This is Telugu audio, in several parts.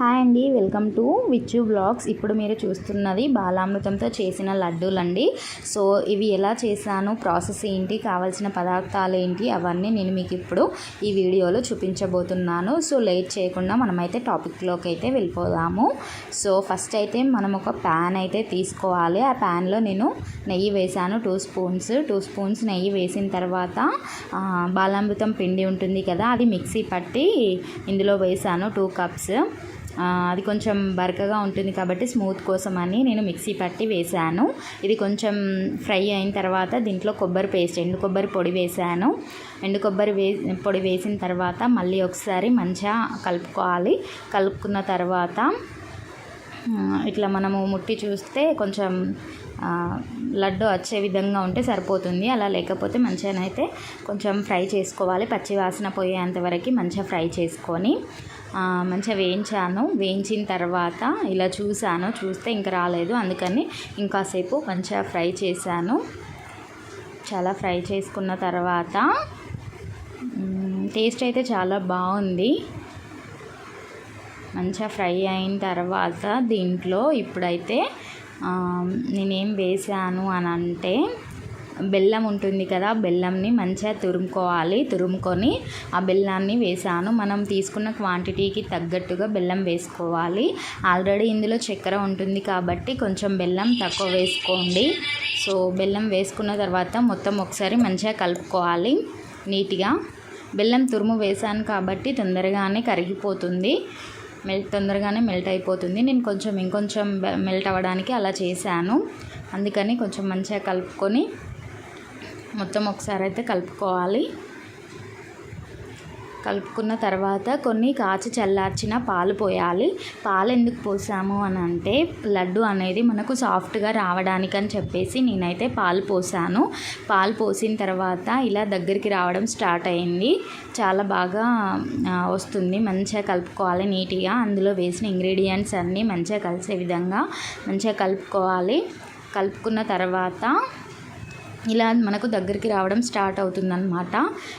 హాయ్ అండి వెల్కమ్ టు విచ్చు బ్లాగ్స్ ఇప్పుడు మీరు చూస్తున్నది బాలామృతంతో చేసిన లడ్డూలండి. సో ఇవి ఎలా చేశాను ప్రాసెస్ ఏంటి కావాల్సిన పదార్థాలు ఏంటి అవన్నీ నేను మీకు ఇప్పుడు ఈ వీడియోలో చూపించబోతున్నాను. సో లేట్ చేయకుండా మనమైతే టాపిక్లోకి అయితే వెళ్ళిపోదాము. సో ఫస్ట్ అయితే మనం ఒక ప్యాన్ అయితే తీసుకోవాలి. ఆ ప్యాన్లో నేను నెయ్యి వేసాను టూ స్పూన్స్. టూ స్పూన్స్ నెయ్యి వేసిన తర్వాత బాలామృతం పిండి ఉంటుంది కదా అది మిక్సీ పట్టి ఇందులో వేసాను టూ కప్స్. అది కొంచెం బరకగా ఉంటుంది కాబట్టి స్మూత్ కోసం అని నేను మిక్సీ పట్టి వేసాను ఇది కొంచెం ఫ్రై అయిన తర్వాత దీంట్లో కొబ్బరి పేస్ట్ ఎండు కొబ్బరి పొడి వేసాను ఎండు కొబ్బరి వే పొడి వేసిన తర్వాత మళ్ళీ ఒకసారి మంచిగా కలుపుకోవాలి. కలుపుకున్న తర్వాత ఇట్లా మనము ముట్టి చూస్తే కొంచెం లడ్డు వచ్చే విధంగా ఉంటే సరిపోతుంది. అలా లేకపోతే మంచిగానైతే కొంచెం ఫ్రై చేసుకోవాలి. పచ్చి వాసన పోయేంత వరకు మంచిగా ఫ్రై చేసుకొని మంచిగా వేయించాను. వేయించిన తర్వాత ఇలా చూశాను. చూస్తే ఇంకా రాలేదు. అందుకని ఇంకాసేపు మంచిగా ఫ్రై చేశాను. చాలా ఫ్రై చేసుకున్న తర్వాత టేస్ట్ అయితే చాలా బాగుంది. మంచిగా ఫ్రై అయిన తర్వాత దీంట్లో ఇప్పుడైతే నేనేం వేసాను అని అంటే బెల్లం ఉంటుంది కదా బెల్లంని మంచిగా తురుముకోవాలి. తురుముకొని ఆ బెల్లాన్ని వేసాను మనం తీసుకున్న క్వాంటిటీకి తగ్గట్టుగా బెల్లం వేసుకోవాలి. ఆల్రెడీ ఇందులో చక్కెర ఉంటుంది కాబట్టి కొంచెం బెల్లం తక్కువ వేసుకోండి. సో బెల్లం వేసుకున్న తర్వాత మొత్తం ఒకసారి మంచిగా కలుపుకోవాలి నీట్గా. బెల్లం తురుము వేసాను కాబట్టి తొందరగానే కరిగిపోతుంది. మెల్ట్ తొందరగానే మెల్ట్ అయిపోతుంది. నేను కొంచెం ఇంకొంచెం మెల్ట్ అవ్వడానికి అలా చేశాను. అందుకని కొంచెం మంచిగా కలుపుకొని మొత్తం ఒకసారి అయితే కలుపుకోవాలి. కలుపుకున్న తర్వాత కొన్ని కాచి చల్లార్చిన పాలు పోయాలి. పాలు ఎందుకు పోసాము అని అంటే లడ్డు అనేది మనకు సాఫ్ట్గా రావడానికి అని చెప్పేసి నేనైతే పాలు పోసాను. పాలు పోసిన తర్వాత ఇలా దగ్గరికి రావడం స్టార్ట్ అయింది. చాలా బాగా వస్తుంది. మంచిగా కలుపుకోవాలి నీట్గా. అందులో వేసిన ఇంగ్రీడియంట్స్ అన్నీ మంచిగా కలిసే విధంగా మంచిగా కలుపుకోవాలి. కలుపుకున్న తర్వాత ఇలా మనకు దగ్గరికి రావడం స్టార్ట్ అవుతుందన్నమాట.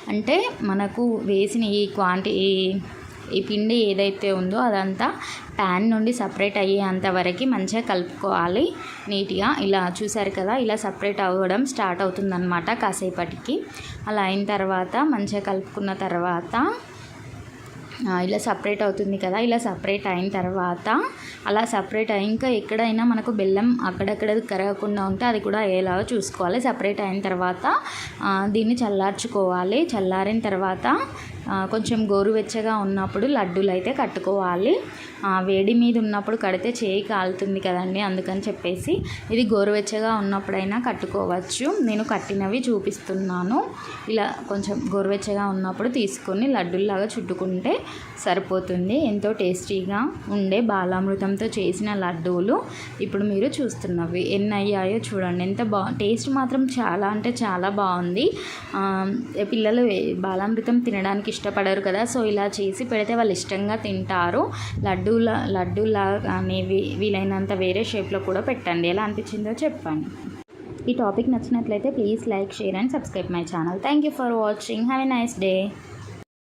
అంటే మనకు వేసిన ఈ క్వాంటి ఈ ఈ పిండి ఏదైతే ఉందో అదంతా ప్యాన్ నుండి సపరేట్ అయ్యేంత వరకు మంచిగా కలుపుకోవాలి. నీట్గా ఇలా చూసారు కదా ఇలా సపరేట్ అవ్వడం స్టార్ట్ అవుతుందన్నమాట కాసేపటికి. అలా అయిన తర్వాత మంచిగా కలుపుకున్న తర్వాత ఇలా సపరేట్ అవుతుంది కదా ఇలా సపరేట్ అయిన తర్వాత అలా సపరేట్ అయ్యాక ఎక్కడైనా మనకు బెల్లం అక్కడక్కడ కరగకుండా ఉంటే అది కూడా అయ్యేలాగా చూసుకోవాలి. సపరేట్ అయిన తర్వాత దీన్ని చల్లార్చుకోవాలి. చల్లారిన తర్వాత కొంచెం గోరువెచ్చగా ఉన్నప్పుడు లడ్డూలు అయితే కట్టుకోవాలి. వేడి మీద ఉన్నప్పుడు కడితే చేయి కాలుతుంది కదండి అందుకని చెప్పేసి ఇది గోరువెచ్చగా ఉన్నప్పుడైనా కట్టుకోవచ్చు. నేను కట్టినవి చూపిస్తున్నాను. ఇలా కొంచెం గోరువెచ్చగా ఉన్నప్పుడు తీసుకొని లడ్డూల్లాగా చుట్టుకుంటే సరిపోతుంది. ఎంతో టేస్టీగా ఉండే బాలామృతంతో చేసిన లడ్డూలు ఇప్పుడు మీరు చూస్తున్నవి. ఎన్ని అయ్యాయో చూడండి. ఎంత బా టేస్ట్ మాత్రం చాలా అంటే చాలా బాగుంది. పిల్లలు బాలామృతం తినడానికి ఇష్టపడరు కదా. సో ఇలా చేసి పెడితే వాళ్ళు ఇష్టంగా తింటారు. లడ్డు లడ్డూల లడ్డూలా కానీ వీ- వీలైనంత వేరే షేప్లో కూడా పెట్టండి. ఎలా అనిపించిందో చెప్పండి. ఈ టాపిక్ నచ్చినట్లయితే please like share and subscribe my channel. Thank you for watching. Have a nice day.